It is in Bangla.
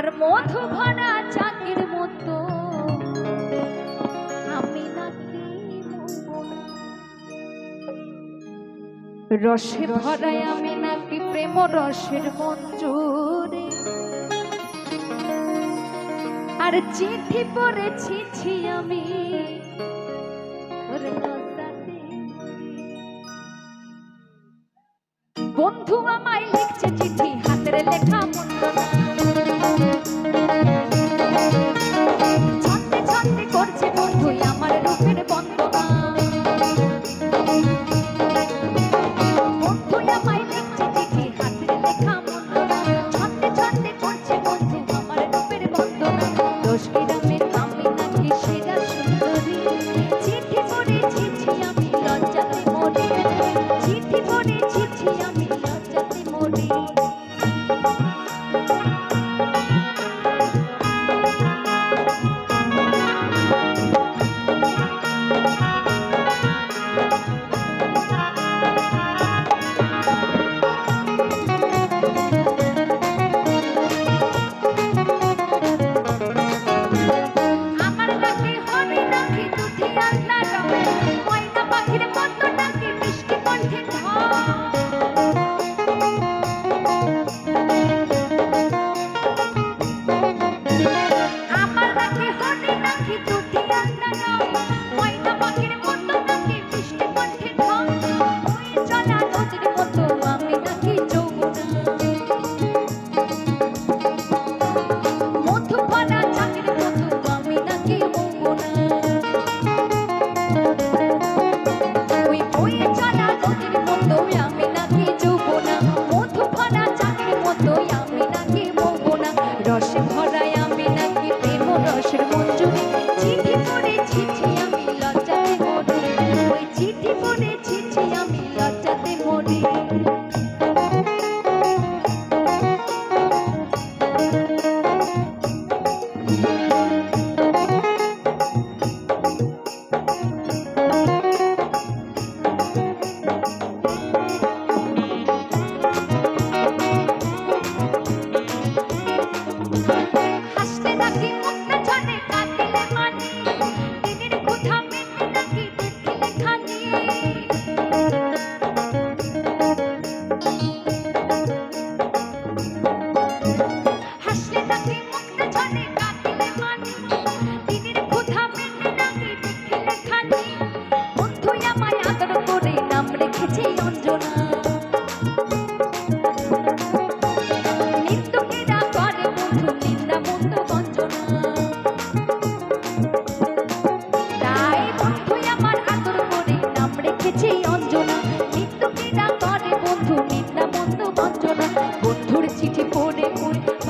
আর মধু ভরা চাঁদের মতো। আমি রসে ভরায় আমি নাকি প্রেম রসের মঞ্জুরে। আর চিঠি পড়েছি আমি। বন্ধু আমায় লিখছে চিঠি, হাতের লেখা মন্ডল 夕阳 Thank you.